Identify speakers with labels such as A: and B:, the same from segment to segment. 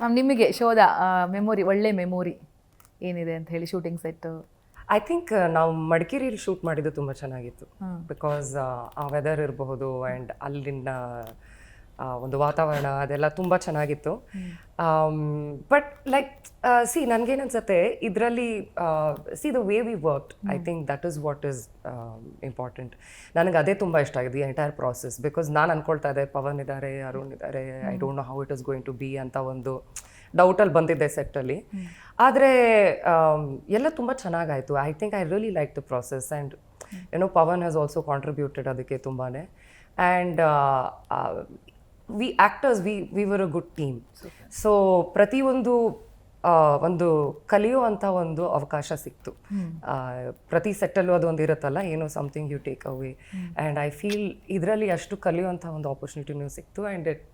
A: Ma'am ನಿಮಗೆ ಶೋದ memory ಒಳ್ಳೆ memory ಏನಿದೆ ಅಂತ ಹೇಳಿ ಶೂಟಿಂಗ್ ಸೆಟ್
B: ಐ ಥಿಂಕ್ ನಾವು ಮಡಿಕೇರಿಯಲ್ಲಿ ಶೂಟ್ ಮಾಡಿದ್ದು ತುಂಬ ಚೆನ್ನಾಗಿತ್ತು. ಬಿಕಾಸ್ ಆ ವೆದರ್ ಇರಬಹುದು ಆ್ಯಂಡ್ ಅಲ್ಲಿನ ಒಂದು ವಾತಾವರಣ ಅದೆಲ್ಲ ತುಂಬ ಚೆನ್ನಾಗಿತ್ತು. ಬಟ್ ಲೈಕ್ ಸಿ ನನಗೇನು ಅನ್ಸುತ್ತೆ ಇದರಲ್ಲಿ see the way we work I think that is what is important ನನಗೆ ಅದೇ ತುಂಬ ಇಷ್ಟ ಆಗಿದೆ ಎಂಟೈರ್ ಪ್ರಾಸೆಸ್ ಬಿಕಾಸ್ ನಾನು ಅನ್ಕೊಳ್ತಾ ಇದ್ದೆ ಪವನ್ ಇದ್ದಾರೆ ಅರುಣ್ ಇದ್ದಾರೆ I don't know how it is going to be ಅಂತ ಒಂದು ಡೌಟಲ್ಲಿ ಬಂದಿದ್ದೆ ಸೆಟ್ಟಲ್ಲಿ ಆದರೆ ಎಲ್ಲ ತುಂಬ ಚೆನ್ನಾಗಾಯಿತು. I think I really like the process and ಏನೋ ಪವನ್ ಹ್ಯಾಸ್ ಆಲ್ಸೋ ಕಾಂಟ್ರಿಬ್ಯೂಟೆಡ್ ಅದಕ್ಕೆ ತುಂಬಾ and we actors we we were a good team so ಪ್ರತಿಯೊಂದು ಒಂದು ಕಲಿಯುವಂಥ ಒಂದು ಅವಕಾಶ ಸಿಕ್ತು. ಪ್ರತಿ ಸೆಟ್ಟಲ್ಲೂ ಅದೊಂದು ಇರುತ್ತಲ್ಲ ಏನೋ something you take away and I feel ಇದರಲ್ಲಿ ಅಷ್ಟು ಕಲಿಯುವಂಥ ಒಂದು ಆಪರ್ಚುನಿಟಿನೂ ಸಿಕ್ತು. ಆ್ಯಂಡ್ ಇಟ್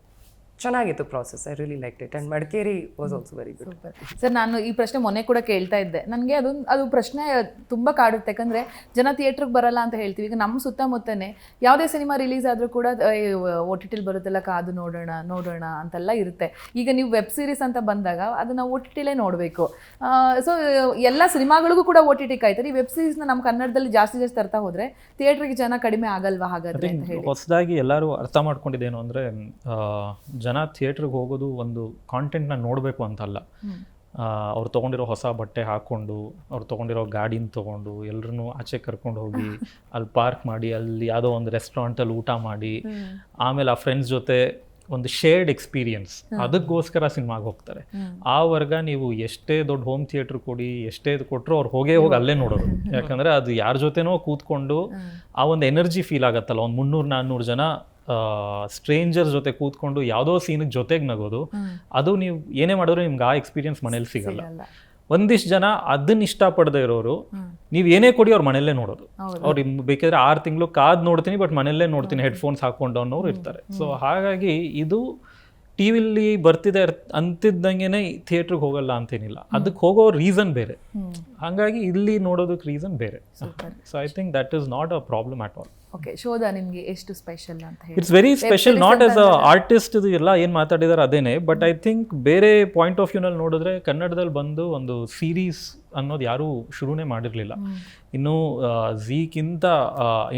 B: ಚೆನ್ನಾಗಿತ್ತು process I really like it and Madikeri was also very good
A: sir ನಾನು ಈ ಪ್ರಶ್ನೆ ಮೊನ್ನೆ ಕೂಡ ಕೇಳ್ತಾ ಇದ್ದೆ. ನನಗೆ ಅದು ಅದು ಪ್ರಶ್ನೆ ತುಂಬ ಕಾಡುತ್ತೆ. ಯಾಕಂದರೆ ಜನ ಥಿಯೇಟ್ರಿಗೆ ಬರಲ್ಲ ಅಂತ ಹೇಳ್ತೀವಿ. ಈಗ ನಮ್ಮ ಸುತ್ತಮುತ್ತನೇ ಯಾವುದೇ ಸಿನಿಮಾ ರಿಲೀಸ್ ಆದರೂ ಕೂಡ ಓ ಟಿ ಟಿಲಿ ಬರುತ್ತಲ್ಲ ಕಾದು ನೋಡೋಣ ನೋಡೋಣ ಅಂತೆಲ್ಲ ಇರುತ್ತೆ. ಈಗ ನೀವು ವೆಬ್ ಸೀರೀಸ್ ಅಂತ ಬಂದಾಗ ಅದನ್ನು ಓ ಟಿ ಟಿಲೇ ನೋಡಬೇಕು. ಸೊ ಎಲ್ಲ ಸಿನಿಮಾಗಳಿಗೂ ಕೂಡ ಒ ಟಿ ಟಿ ಕಾಯ್ತಾರೆ. ಈ ವೆಬ್ ಸೀರೀಸ್ನ ನಮ್ಮ ಕನ್ನಡದಲ್ಲಿ ಜಾಸ್ತಿ ಜಾಸ್ತಿ ತರ್ತಾ ಹೋದರೆ ಥಿಯೇಟ್ರಿಗೆ ಜನ ಕಡಿಮೆ ಆಗಲ್ವಾ ಹಾಗಾದ್ರೆ ಅಂತ ಹೇಳಿ.
C: ಹೊಸದಾಗಿ ಎಲ್ಲರೂ ಅರ್ಥ ಮಾಡ್ಕೊಂಡಿದ್ದೇನು ಅಂದರೆ ಜನ ಥಿಯೇಟ್ರಿಗೆ ಹೋಗೋದು ಒಂದು ಕಾಂಟೆಂಟ್ನ ನೋಡಬೇಕು ಅಂತಲ್ಲ. ಅವ್ರು ತೊಗೊಂಡಿರೋ ಹೊಸ ಬಟ್ಟೆ ಹಾಕ್ಕೊಂಡು ಅವ್ರು ತೊಗೊಂಡಿರೋ ಗಾಡಿನ ತೊಗೊಂಡು ಎಲ್ಲರನ್ನೂ ಆಚೆ ಕರ್ಕೊಂಡು ಹೋಗಿ ಅಲ್ಲಿ ಪಾರ್ಕ್ ಮಾಡಿ ಅಲ್ಲಿ ಯಾವುದೋ ಒಂದು ರೆಸ್ಟೋರೆಂಟಲ್ಲಿ ಊಟ ಮಾಡಿ ಆಮೇಲೆ ಆ ಫ್ರೆಂಡ್ಸ್ ಜೊತೆ ಒಂದು ಶೇರ್ಡ್ ಎಕ್ಸ್ಪೀರಿಯನ್ಸ್ ಅದಕ್ಕೋಸ್ಕರ ಸಿನಿಮಾಗೆ ಹೋಗ್ತಾರೆ. ಆ ವರ್ಗ ನೀವು ಎಷ್ಟೇ ದೊಡ್ಡ ಹೋಮ್ ಥಿಯೇಟ್ರ್ ಕೊಡಿ ಎಷ್ಟೇ ಇದು ಕೊಟ್ಟರು ಅವ್ರು ಹೋಗೇ ಹೋಗಿ ಅಲ್ಲೇ ನೋಡೋರು. ಯಾಕಂದ್ರೆ ಅದು ಯಾರ ಜೊತೆನೋ ಕೂತ್ಕೊಂಡು ಆ ಒಂದು ಎನರ್ಜಿ ಫೀಲ್ ಆಗತ್ತಲ್ಲ. ಒಂದು ಮುನ್ನೂರು ನಾನ್ನೂರು ಜನ ಸ್ಟ್ರೇಂಜರ್ ಜೊತೆ ಕೂತ್ಕೊಂಡು ಯಾವುದೋ ಸೀನ್ ಜೊತೆಗೆ ನಗೋದು ಅದು ನೀವು ಏನೇ ಮಾಡಿದ್ರು ನಿಮ್ಗೆ ಆ ಎಕ್ಸ್ಪೀರಿಯನ್ಸ್ ಮನೇಲಿ ಸಿಗಲ್ಲ. ಒಂದಿಷ್ಟು ಜನ ಅದನ್ನ ಇಷ್ಟಪಡದೆ ಇರೋರು ನೀವು ಏನೇ ಕೊಡಿ ಅವ್ರ ಮನೆಯಲ್ಲೇ ನೋಡೋದು. ಅವ್ರು ಬೇಕಾದ್ರೆ ಆರು ತಿಂಗಳು ಕಾದ್ ನೋಡ್ತೀನಿ ಬಟ್ ಮನೆಯಲ್ಲೇ ನೋಡ್ತೀನಿ ಹೆಡ್ಫೋನ್ಸ್ ಹಾಕೊಂಡು ಅನ್ನೋರು ಇರ್ತಾರೆ. ಸೊ ಹಾಗಾಗಿ ಇದು ಟಿ ವಿಲಿ ಬರ್ತಿದೆ ಅಂತಿದ್ದಂಗೆ ಅಂತಿದ್ದಂಗೆನೆ ಥಿಯೇಟ್ರಿಗೆ ಹೋಗಲ್ಲ ಅಂತೇನಿಲ್ಲ. ಅದಕ್ಕೆ ಹೋಗೋ ರೀಸನ್ ಬೇರೆ. ಹಾಗಾಗಿ ಇಲ್ಲಿ ನೋಡೋದಕ್ಕೆ ರೀಸನ್ ಬೇರೆ. So I think that is not a problem at all
A: okay Shodha ನಿಮಗೆ ಎಷ್ಟು ಸ್ಪೆಷಲ್ ಅಂತ ಹೇಳಿ.
C: It's very special not as a artist ಇದು ಎಲ್ಲ ಏನು ಮಾತಾಡಿದಾರೆ ಅದೇನೆ ಬಟ್ ಐ ಥಿಂಕ್ ಬೇರೆ ಪಾಯಿಂಟ್ ಆಫ್ ವ್ಯೂನಲ್ಲಿ ನೋಡಿದ್ರೆ ಕನ್ನಡದಲ್ಲಿ ಬಂದು ಒಂದು ಸೀರೀಸ್ ಅನ್ನೋದು ಯಾರೂ ಶುರುನೇ ಮಾಡಿರಲಿಲ್ಲ. ಇನ್ನು ಝೀಕ್ಕಿಂತ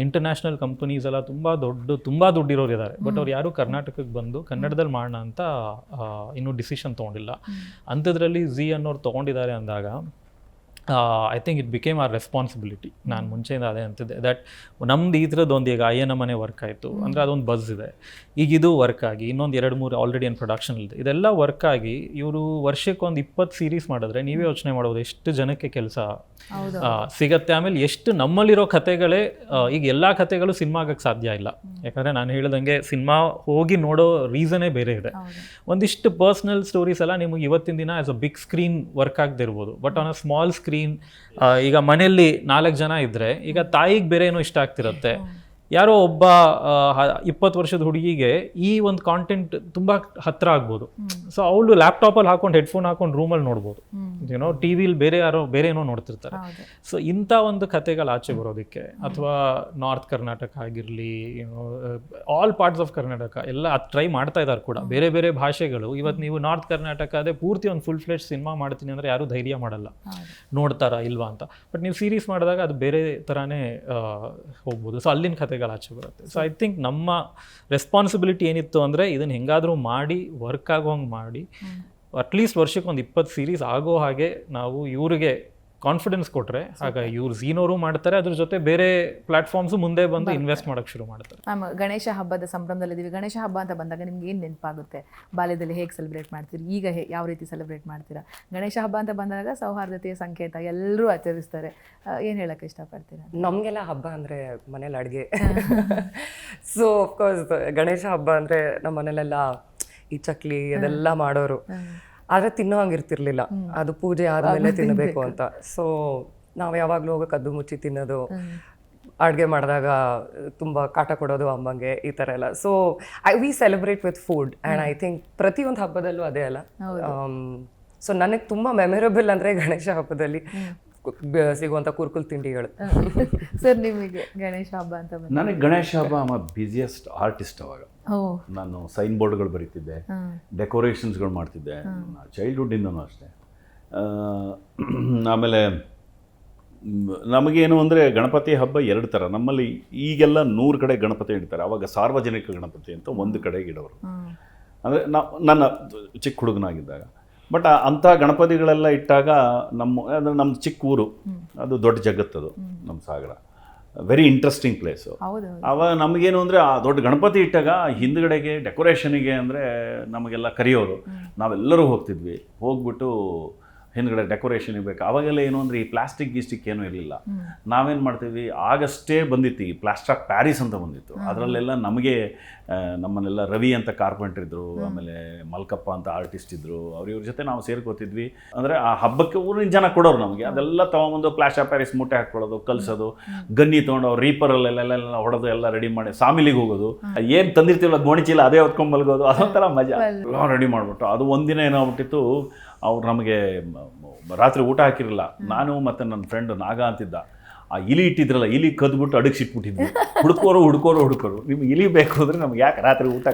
C: ಇಂಟರ್ನ್ಯಾಷನಲ್ ಕಂಪನೀಸ್ ಎಲ್ಲ ತುಂಬ ದೊಡ್ಡ ತುಂಬ ದುಡ್ಡಿರೋರು ಇದ್ದಾರೆ ಬಟ್ ಅವ್ರು ಯಾರು ಕರ್ನಾಟಕಕ್ಕೆ ಬಂದು ಕನ್ನಡದಲ್ಲಿ ಮಾಡೋಣ ಅಂತ ಇನ್ನು ಇನ್ನೂ ಡಿಸಿಷನ್ ತೊಗೊಂಡಿಲ್ಲ. ಅಂಥದ್ರಲ್ಲಿ ಝೀ ಅನ್ನೋರು ತೊಗೊಂಡಿದ್ದಾರೆ ಅಂದಾಗ I think it became our responsibility ನಾನು ಮುಂಚೆಯಿಂದ ಅದೇ ಅಂತಿದ್ದೆ. ದಟ್ ನಮ್ದು ಈ ಥರದ್ದು ಒಂದು ಈಗ ಅಯ್ಯನ ಮನೆ ವರ್ಕ್ ಆಯಿತು. ಅಂದರೆ ಅದೊಂದು ಬಸ್ ಇದೆ. ಈಗ ಇದು ವರ್ಕ್ ಆಗಿ ಇನ್ನೊಂದು ಎರಡು ಮೂರು ಆಲ್ರೆಡಿ ಏನು ಪ್ರೊಡಕ್ಷನ್ ಇದೆ ಇದೆಲ್ಲ ವರ್ಕ್ ಆಗಿ ಇವರು ವರ್ಷಕ್ಕೆ ಒಂದು ಇಪ್ಪತ್ತು ಸೀರೀಸ್ ಮಾಡಿದ್ರೆ ನೀವೇ ಯೋಚನೆ ಮಾಡ್ಬೋದು ಎಷ್ಟು ಜನಕ್ಕೆ ಕೆಲಸ. ಸಿಗತ್ತೆ. ಆಮೇಲೆ ಎಷ್ಟು ನಮ್ಮಲ್ಲಿರೋ ಕಥೆಗಳೇ ಈಗ ಎಲ್ಲ ಕಥೆಗಳು ಸಿನಿಮಾ ಆಗಕ್ಕೆ ಸಾಧ್ಯ ಇಲ್ಲ. ಯಾಕಂದರೆ ನಾನು ಹೇಳ್ದಂಗೆ ಸಿನಿಮಾ ಹೋಗಿ ನೋಡೋ ರೀಸನೇ ಬೇರೆ ಇದೆ. ಒಂದಿಷ್ಟು ಪರ್ಸ್ನಲ್ ಸ್ಟೋರೀಸ್ ಎಲ್ಲ ನಿಮಗೆ ಇವತ್ತಿನ ದಿನ as a big screen work ಆಗದಿರ್ಬೋದು but on a small screen ಈಗ ಮನೆಯಲ್ಲಿ ನಾಲ್ಕು ಜನ ಇದ್ದರೆ ಈಗ ತಾಯಿಗೆ ಬೇರೆ ಏನೋ ಇಷ್ಟ ಆಗ್ತಿರತ್ತೆ. ಯಾರೋ ಒಬ್ಬ ಇಪ್ಪತ್ತು ವರ್ಷದ ಹುಡುಗಿಗೆ ಈ ಒಂದು ಕಾಂಟೆಂಟ್ ತುಂಬ ಹತ್ರ ಆಗ್ಬೋದು. ಸೊ ಅವಳು ಲ್ಯಾಪ್ಟಾಪಲ್ಲಿ ಹಾಕೊಂಡು ಹೆಡ್ಫೋನ್ ಹಾಕೊಂಡು ರೂಮಲ್ಲಿ ನೋಡ್ಬೋದು. ಏನೋ ಟಿ ವಿಲಿ ಬೇರೆ ಯಾರೋ ಬೇರೆ ಏನೋ ನೋಡ್ತಿರ್ತಾರೆ. ಸೊ ಇಂಥ ಒಂದು ಕಥೆಗಳು ಆಚೆ ಬರೋದಕ್ಕೆ ಅಥವಾ ನಾರ್ತ್ ಕರ್ನಾಟಕ ಆಗಿರಲಿ ಏನೋ ಆಲ್ ಪಾರ್ಟ್ಸ್ ಆಫ್ ಕರ್ನಾಟಕ ಎಲ್ಲ ಅದು ಟ್ರೈ ಮಾಡ್ತಾ ಇದ್ದಾರೆ ಕೂಡ. ಬೇರೆ ಬೇರೆ ಭಾಷೆಗಳು. ಇವತ್ತು ನೀವು ನಾರ್ತ್ ಕರ್ನಾಟಕ ಅದೇ ಪೂರ್ತಿ ಒಂದು ಫುಲ್ ಫ್ಲೆಶ್ ಸಿನಿಮಾ ಮಾಡ್ತೀನಿ ಅಂದರೆ ಯಾರೂ ಧೈರ್ಯ ಮಾಡಲ್ಲ. ನೋಡ್ತಾರಾ ಇಲ್ವಾ ಅಂತ. ಬಟ್ ನೀವು ಸೀರೀಸ್ ಮಾಡಿದಾಗ ಅದು ಬೇರೆ ಥರನೇ ಹೋಗ್ಬೋದು. ಸೊ ಅಲ್ಲಿನ ಕತೆಗಳು ಆಚೆ ಬರುತ್ತೆ. ಸೊ ಐ ಥಿಂಕ್ ನಮ್ಮ ರೆಸ್ಪಾನ್ಸಿಬಿಲಿಟಿ ಏನಿತ್ತು ಅಂದರೆ ಇದನ್ನು ಹೆಂಗಾದರೂ ಮಾಡಿ ವರ್ಕ್ ಆಗೋ ಹಂಗೆ ಮಾಡಿ ಅಟ್ಲೀಸ್ಟ್ ವರ್ಷಕ್ಕೆ ಒಂದು ಇಪ್ಪತ್ತು ಸೀರೀಸ್ ಆಗೋ ಹಾಗೆ ನಾವು ಇವ್ರಿಗೆ ಕಾನ್ಫಿಡೆನ್ಸ್ ಕೊಟ್ಟರೆ ಆಗ ಇವ್ರು ಝೀನೋರು ಮಾಡ್ತಾರೆ ಅದ್ರ ಜೊತೆ ಬೇರೆ ಪ್ಲಾಟ್ಫಾರ್ಮ್ಸ್ ಮುಂದೆ ಬಂದು ಇನ್ವೆಸ್ಟ್ ಮಾಡೋಕ್ಕೆ ಶುರು ಮಾಡ್ತಾರೆ.
A: ಮ್ಯಾಮ್ ಗಣೇಶ ಹಬ್ಬದ ಸಂಭ್ರಮದಲ್ಲಿದ್ದೀವಿ. ಗಣೇಶ ಹಬ್ಬ ಅಂತ ಬಂದಾಗ ನಿಮ್ಗೆ ಏನು ನೆನಪಾಗುತ್ತೆ? ಬಾಲ್ಯದಲ್ಲಿ ಹೇಗೆ ಸೆಲೆಬ್ರೇಟ್ ಮಾಡ್ತೀರಿ? ಈಗ ಹೇ ಯಾವ ರೀತಿ ಸೆಲೆಬ್ರೇಟ್ ಮಾಡ್ತೀರಾ? ಗಣೇಶ ಹಬ್ಬ ಅಂತ ಬಂದಾಗ ಸೌಹಾರ್ದತೆಯ ಸಂಕೇತ ಎಲ್ಲರೂ ಆಚರಿಸ್ತಾರೆ. ಏನು ಹೇಳಕ್ಕೆ ಇಷ್ಟಪಡ್ತೀರಾ?
B: ನಮಗೆಲ್ಲ ಹಬ್ಬ ಅಂದರೆ ಮನೇಲಿ ಅಡುಗೆ. ಸೊ ಅಫ್ಕೋರ್ಸ್ ಗಣೇಶ ಹಬ್ಬ ಅಂದರೆ ನಮ್ಮ ಮನೇಲೆಲ್ಲ ಈ ಚಕ್ಲಿ ಅದೆಲ್ಲ ಮಾಡೋರು. ಆದರೆ ತಿನ್ನೋ ಹಂಗಿರ್ತಿರ್ಲಿಲ್ಲ. ಅದು ಪೂಜೆ ಆದಮೇಲೆ ತಿನ್ನಬೇಕು ಅಂತ. ಸೊ ನಾವು ಯಾವಾಗಲೂ ಹೋಗಿ ಕದ್ದು ಮುಚ್ಚಿ ತಿನ್ನೋದು ಅಡುಗೆ ಮಾಡಿದಾಗ ತುಂಬ ಕಾಟ ಕೊಡೋದು ಅಮ್ಮಂಗೆ ಈ ಥರ ಎಲ್ಲ. So I we celebrate with food and I think ಪ್ರತಿಯೊಂದು ಹಬ್ಬದಲ್ಲೂ ಅದೇ ಅಲ್ಲ. ಸೊ ನನಗೆ ತುಂಬ ಮೆಮೊರೇಬಲ್ ಅಂದರೆ ಗಣೇಶ ಹಬ್ಬದಲ್ಲಿ ಸಿಗುವಂಥ ಕುರ್ಕುಲ್ ತಿಂಡಿಗಳು.
A: ಸರ್ ನಿಮಗೆ ಗಣೇಶ ಹಬ್ಬ ಅಂತ
D: ನನಗೆ ಗಣೇಶ ಹಬ್ಬ ಅಮ್ಮ ಬಿಸಿಯೆಸ್ಟ್ ಆರ್ಟಿಸ್ಟ್ ಅವಾಗ. ನಾನು ಸೈನ್ ಬೋರ್ಡ್ಗಳು ಬರೀತಿದ್ದೆ ಡೆಕೋರೇಷನ್ಸ್ಗಳು ಮಾಡ್ತಿದ್ದೆ ಚೈಲ್ಡ್ಹುಡ್ಡಿಂದನೂ ಅಷ್ಟೇ. ಆ, ಆಮೇಲೆ ನಮಗೇನು ಅಂದರೆ ಗಣಪತಿ ಹಬ್ಬ ಎರಡು ಥರ ನಮ್ಮಲ್ಲಿ ಈಗೆಲ್ಲ ನೂರು ಕಡೆ ಗಣಪತಿ ಇಡ್ತಾರೆ ಅವಾಗ ಸಾರ್ವಜನಿಕ ಗಣಪತಿ ಅಂತ ಒಂದು ಕಡೆಗೆ ಇಡೋರು. ಅಂದರೆ ನಾವು ನನ್ನ ಚಿಕ್ಕ ಹುಡುಗನಾಗಿದ್ದಾಗ ಬಟ್ ಅಂಥ ಗಣಪತಿಗಳೆಲ್ಲ ಇಟ್ಟಾಗ ನಮ್ಮ ಅಂದರೆ ನಮ್ಮ ಚಿಕ್ಕ ಊರು ಅದು ದೊಡ್ಡ ಜಗತ್ತದು ನಮ್ಮ ಸಾಗರ. ವೆರಿ ಇಂಟ್ರೆಸ್ಟಿಂಗ್ ಪ್ಲೇಸು
A: ಅವ
D: ಅವಾಗ ನಮಗೇನು ಅಂದರೆ ಆ ದೊಡ್ಡ ಗಣಪತಿ ಇಟ್ಟಾಗ ಹಿಂದ್ಗಡೆಗೆ ಡೆಕೋರೇಷನಿಗೆ ಅಂದರೆ ನಮಗೆಲ್ಲ ಕರೆಯೋರು ನಾವೆಲ್ಲರೂ ಹೋಗ್ತಿದ್ವಿ. ಹೋಗ್ಬಿಟ್ಟು ಹಿಂದ್ಗಡೆ ಡೆಕೋರೇಷನ್ ಇರಬೇಕು ಅವಾಗೆಲ್ಲ ಏನು ಅಂದರೆ ಈ ಪ್ಲಾಸ್ಟಿಕ್ ಗೀಸ್ಟಿಕ್ ಏನೂ ಇರಲಿಲ್ಲ. ನಾವೇನು ಮಾಡ್ತೀವಿ? ಆಗಷ್ಟೇ ಬಂದಿತ್ತು. ಈ ಪ್ಲಾಸ್ಟರ್ ಆಫ್ ಪ್ಯಾರಿಸ್ ಅಂತ ಬಂದಿತ್ತು. ಅದರಲ್ಲೆಲ್ಲ ನಮಗೆ ನಮ್ಮನ್ನೆಲ್ಲ ರವಿ ಅಂತ ಕಾರ್ಪೆಂಟರ್ ಇದ್ದರು ಆಮೇಲೆ ಮಲ್ಕಪ್ಪ ಅಂತ ಆರ್ಟಿಸ್ಟ್ ಇದ್ದರು ಅವ್ರಿವ್ರ ಜೊತೆ ನಾವು ಸೇರ್ಕೋತಿದ್ವಿ. ಅಂದರೆ ಆ ಹಬ್ಬಕ್ಕೆ ಊರಿನ ಜನ ಕೊಡೋರು ನಮಗೆ. ಅದೆಲ್ಲ ತೊಗೊಂಬಂದು ಪ್ಲಾಸ್ಟರ್ ಆಫ್ ಪ್ಯಾರಿಸ್ ಮೂಟೆ ಹಾಕ್ಕೊಳ್ಳೋದು ಕಲಿಸೋದು ಗನ್ನಿ ತೊಗೊಂಡು ಅವ್ರು ರೀಪರಲ್ಲೆಲ್ಲ ಹೊಡೆದು ಎಲ್ಲ ರೆಡಿ ಮಾಡಿ ಸಾಮಿಲಿಗೆ ಹೋಗೋದು. ಏನು ತಂದಿರ್ತೀವಲ್ಲ ಗೋಣಿಚೀಲ ಅದೇ ಹೊತ್ಕೊಂಡ್ ಮಲ್ಗೋದು. ಅದೊಂಥರ ಮಜಾ. ರೆಡಿ ಮಾಡಿಬಿಟ್ಟು. ಅದು ಒಂದಿನ ಏನಾಗ್ಬಿಟ್ಟಿತ್ತು ಅವ್ರು ನಮಗೆ ರಾತ್ರಿ ಊಟ ಹಾಕಿರಲಿಲ್ಲ ನಾನು ಮತ್ತು ನನ್ನ ಫ್ರೆಂಡ್ ನಾಗ ಅಂತಿದ್ದ. ಆ ಇಲಿ ಇಟ್ಟಿದ್ರಲ್ಲ ಇಲಿ ಕದ್ಬಿಟ್ಟು ಅಡಗಿಸಿಟ್ಬಿಟ್ಟಿದ್ವಿ ಹುಡ್ಕೋರು ಹುಡ್ಕೋರು ಹುಡ್ಕೋರು. ನಿಮ್ಗೆ ಇಲಿ ಬೇಕು ಅಂದ್ರೆ ನಮ್ಗೆ ಯಾಕೆ ರಾತ್ರಿ ಊಟ?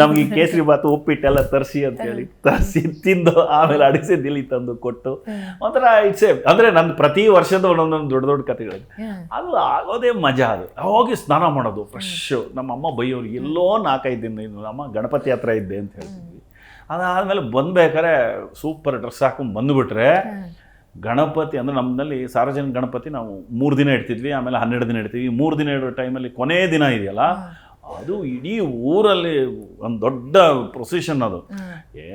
D: ನಮ್ಗೆ ಈ ಕೇಸರಿ ಬಾತು ಉಪ್ಪಿಟ್ಟೆಲ್ಲ ತರಿಸಿ ಅಂತ ಹೇಳಿ ತರಿಸಿ ತಿಂದು ಆಮೇಲೆ ಅಡಗಿಸಿದ ಇಲಿ ತಂದು ಕೊಟ್ಟು. ಒಂಥರ ಇಟ್ಸ್ ಅಂದ್ರೆ ನನ್ನ ಪ್ರತಿ ವರ್ಷದ ಒಂದೊಂದೊಂದು ದೊಡ್ಡ ದೊಡ್ಡ ಕಥೆಗಳು ಅದು ಆಗೋದೇ ಮಜಾ ಅದು. ಹೋಗಿ ಸ್ನಾನ ಮಾಡೋದು ಫ್ರೆಶ್ ನಮ್ಮ ಅಮ್ಮ ಬೈಯೋರು ಎಲ್ಲೋ ನಾಲ್ಕೈದು ದಿನ ಅಮ್ಮ ಗಣಪತಿ ಹತ್ರ ಇದ್ದೆ ಅಂತ ಹೇಳ್ತಿದ್ವಿ ಅದಾದಮೇಲೆ ಬಂದ್ಬೇಕಾರೆ ಸೂಪರ್ ಡ್ರೆಸ್ ಹಾಕೊಂಡು ಬಂದುಬಿಟ್ರೆ ಗಣಪತಿ ಅಂದರೆ ನಮ್ಮಲ್ಲಿ ಸಾರ್ವಜನಿಕ ಗಣಪತಿ ನಾವು ಮೂರು ದಿನ ಇಡ್ತಿದ್ವಿ ಆಮೇಲೆ ಹನ್ನೆರಡು ದಿನ ಇಡ್ತೀವಿ ಮೂರು ದಿನ ಇಡೋ ಟೈಮಲ್ಲಿ ಕೊನೆ ದಿನ ಇದೆಯಲ್ಲ ಅದು ಇಡೀ ಊರಲ್ಲಿ ಒಂದು ದೊಡ್ಡ ಪ್ರೊಸಿಷನ್ ಅದು.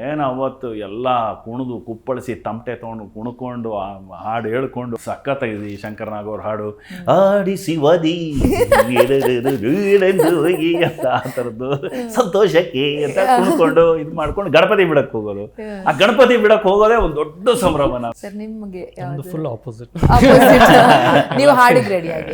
D: ಏನು ಅವತ್ತು ಎಲ್ಲ ಕುಣಿದು ಕುಪ್ಪಳಿಸಿ ತಮಟೆ ತೊಗೊಂಡು ಕುಣ್ಕೊಂಡು ಹಾಡು ಹೇಳ್ಕೊಂಡು ಸಖತ್ತಾಗಿದೆ ಈ ಶಂಕರನಾಗವ್ರ ಹಾಡು. ಆಡಿ ಶಿವದಿ ಅಂತ ಆ ಥರದ್ದು. ಸಂತೋಷಕ್ಕೆ ಅಂತ ಕುಣ್ಕೊಂಡು ಇದು ಮಾಡ್ಕೊಂಡು ಗಣಪತಿ ಬಿಡಕ್ಕೆ ಹೋಗೋದು. ಆ ಗಣಪತಿ ಬಿಡಕ್ಕೆ ಹೋಗೋದೇ ಒಂದು ದೊಡ್ಡ ಸಂಭ್ರಮ
A: ನಿಮಗೆ
C: ಫುಲ್ ಆಪೋಸಿಟ್
A: ನೀವು ಹಾಡಿಗೆ ರೆಡಿ ಆಗಿ.